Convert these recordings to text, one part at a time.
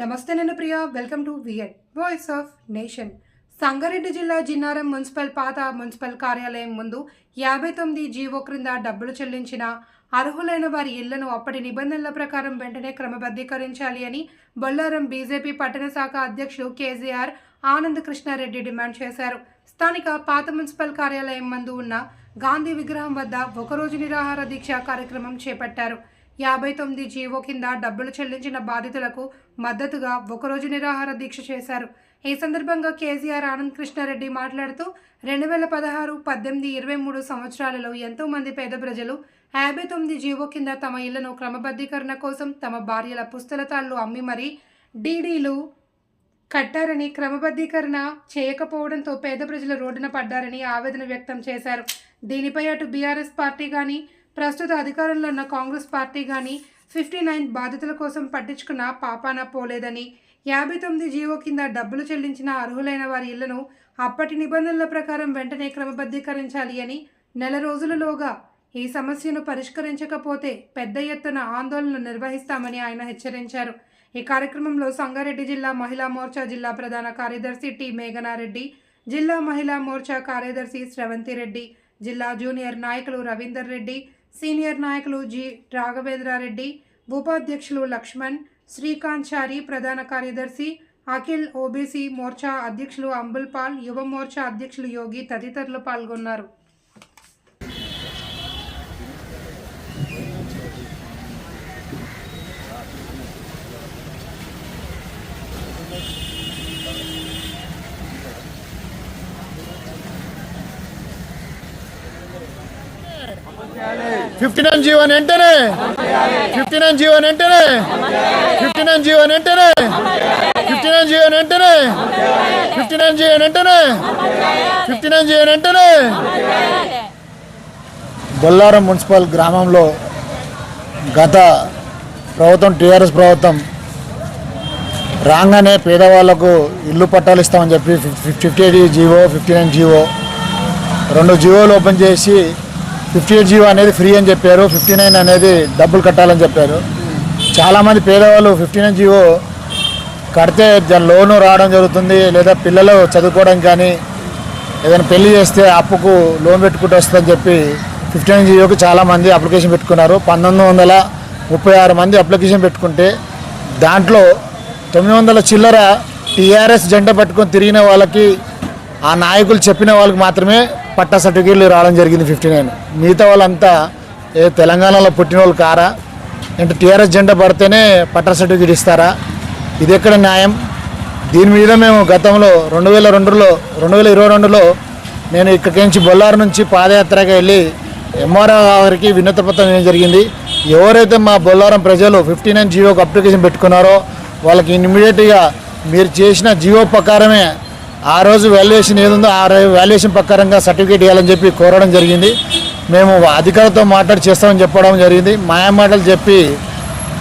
నమస్తే నేను Priya. Welcome to VN voice of nation Sangareddy జిల్లా జిన్నారం మున్సిపల్ పాత మున్సిపల్ కార్యాలయం ముందు యాభై తొమ్మిది జీవో క్రింద డబ్బులు చెల్లించిన అర్హులైన వారి ఇళ్ళను అప్పటి నిబంధనల ప్రకారం వెంటనే క్రమబద్ధీకరించాలి అని బొల్లారం బీజేపీ పట్టణ శాఖ అధ్యక్షుడు కేజీఆర్ ఆనంద్ కృష్ణారెడ్డి డిమాండ్ చేశారు. స్థానిక పాత మున్సిపల్ కార్యాలయం మందు ఉన్న గాంధీ విగ్రహం వద్ద ఒకరోజు నిరాహార దీక్ష కార్యక్రమం చేపట్టారు. యాభై తొమ్మిది జీవో కింద డబ్బులు చెల్లించిన బాధితులకు మద్దతుగా ఒకరోజు నిరాహార దీక్ష చేశారు. ఈ సందర్భంగా కేసీఆర్ ఆనంద్ కృష్ణారెడ్డి మాట్లాడుతూ రెండు వేల పదహారు పద్దెనిమిది ఇరవై మూడు సంవత్సరాలలో ఎంతో మంది పేద ప్రజలు యాభై తొమ్మిది జీవో కింద తమ ఇళ్ళను క్రమబద్ధీకరణ కోసం తమ భార్యల పుస్తలతాళ్ళు అమ్మి మరీ డీడీలు కట్టారని క్రమబద్ధీకరణ చేయకపోవడంతో పేద ప్రజలు రోడ్డున పడ్డారని ఆవేదన వ్యక్తం చేశారు. దీనిపై అటు బీఆర్ఎస్ పార్టీ కానీ ప్రస్తుత అధికారంలో ఉన్న కాంగ్రెస్ పార్టీ కానీ ఫిఫ్టీ నైన్ బాధితుల కోసం పట్టించుకున్న పాపాన పోలేదని యాభై తొమ్మిది జీవో కింద డబ్బులు చెల్లించిన అర్హులైన వారి ఇళ్ళను అప్పటి నిబంధనల ప్రకారం వెంటనే క్రమబద్ధీకరించాలి అని నెల రోజులలోగా ఈ సమస్యను పరిష్కరించకపోతే పెద్ద ఎత్తున ఆందోళనలు నిర్వహిస్తామని ఆయన హెచ్చరించారు. ఈ కార్యక్రమంలో సంగారెడ్డి జిల్లా మహిళా మోర్చా జిల్లా ప్రధాన కార్యదర్శి టి మేఘనారెడ్డి జిల్లా మహిళా మోర్చా కార్యదర్శి స్రవంతిరెడ్డి జిల్లా జూనియర్ నాయకులు రవీందర్ రెడ్డి సీనియర్ నాయకులు జి. రాఘవేంద్రారెడ్డి ఉపాధ్యక్షులు లక్ష్మణ్ శ్రీకాంత్ చారి ప్రధాన కార్యదర్శి అఖిల్ ఓబీసీ మోర్చా అధ్యక్షులు అంబుల్ పాల్ యువ మోర్చా అధ్యక్షులు యోగి తదితరులు పాల్గొన్నారు. ఫిఫ్టీ నైన్ జీవన్ వెంటనే. ఫిఫ్టీ నైన్ జీవన్ వెంటనే. ఫిఫ్టీ నైన్ జీవన్ వెంటనే. ఫిఫ్టీ నైన్ జీవన్ వెంటనే. ఫిఫ్టీ నైన్ జీవన్ వెంటనే. ఫిఫ్టీ నైన్ జీవన్ వెంటనే. బొల్లారం మున్సిపల్ గ్రామంలో గత ప్రభుత్వం టీఆర్ఎస్ ప్రభుత్వం రాగానే పేదవాళ్ళకు ఇల్లు పట్టాలు ఇస్తామని చెప్పి fifty eight GO fifty nine GO రెండు జీవోలు ఓపెన్ చేసి ఫిఫ్టీ ఎయిట్ జీవో అనేది ఫ్రీ అని చెప్పారు. ఫిఫ్టీ నైన్ అనేది డబ్బులు కట్టాలని చెప్పారు. చాలామంది పేదవాళ్ళు ఫిఫ్టీ నైన్ జీవో కడితే దాని లోను రావడం జరుగుతుంది లేదా పిల్లలు చదువుకోవడం కానీ ఏదైనా పెళ్ళి చేస్తే అప్పుకు లోన్ పెట్టుకుంటూ వస్తుందని చెప్పి ఫిఫ్టీ నైన్ జీవోకి చాలామంది అప్లికేషన్ పెట్టుకున్నారు. పంతొమ్మిది వందల ముప్పై ఆరు మంది అప్లికేషన్ పెట్టుకుంటే దాంట్లో తొమ్మిది వందల చిల్లర టీఆర్ఎస్ జెండా పట్టుకొని తిరిగిన వాళ్ళకి ఆ నాయకులు చెప్పిన వాళ్ళకి మాత్రమే పట్టా సర్టిఫికేట్లు రావడం జరిగింది ఫిఫ్టీ నైన్. మిగతా వాళ్ళంతా ఏ తెలంగాణలో పుట్టిన వాళ్ళు కారా? అంటే టీఆర్ఎస్ జెండా పడితేనే పట్టా సర్టిఫికేట్ ఇస్తారా? ఇది ఎక్కడ న్యాయం? దీని మీద మేము గతంలో రెండు వేల రెండులో రెండు వేల ఇరవై రెండులో నేను ఇక్కడికి నుంచి బొల్లారు నుంచి పాదయాత్రగా వెళ్ళి ఎంఆర్ఓ గారికి వినతి పత్రం జరిగింది. ఎవరైతే మా బొల్లారం ప్రజలు ఫిఫ్టీ నైన్ జియోకి అప్లికేషన్ పెట్టుకున్నారో వాళ్ళకి ఇమ్మీడియట్గా మీరు చేసిన జియో ప్రకారమే ఆ రోజు వాల్యుయేషన్ ఏదుందో ఆ వాల్యుయేషన్ ప్రకారంగా సర్టిఫికేట్ ఇవ్వాలని చెప్పి కోరడం జరిగింది. మేము అధికారులతో మాట్లాడి చేస్తామని చెప్పడం జరిగింది. మాయా మాటలు చెప్పి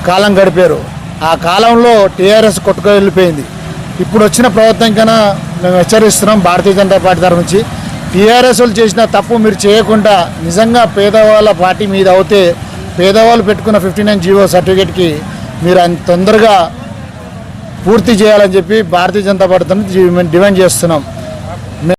కాలం గడిపారు. ఆ కాలంలో టీఆర్ఎస్ కొట్టుకు వెళ్ళిపోయింది. ఇప్పుడు వచ్చిన ప్రభుత్వం కన్నా మేము హెచ్చరిస్తున్నాం భారతీయ జనతా పార్టీ తరఫు నుంచి. టీఆర్ఎస్ వాళ్ళు చేసిన తప్పు మీరు చేయకుండా నిజంగా పేదవాళ్ళ పార్టీ మీద అవుతే పేదవాళ్ళు పెట్టుకున్న ఫిఫ్టీ నైన్ జీవో సర్టిఫికేట్కి మీరు అంత తొందరగా పూర్తి చేయాలని చెప్పి భారతీయ జనతా పార్టీ తరఫున డిమాండ్ చేస్తున్నాం.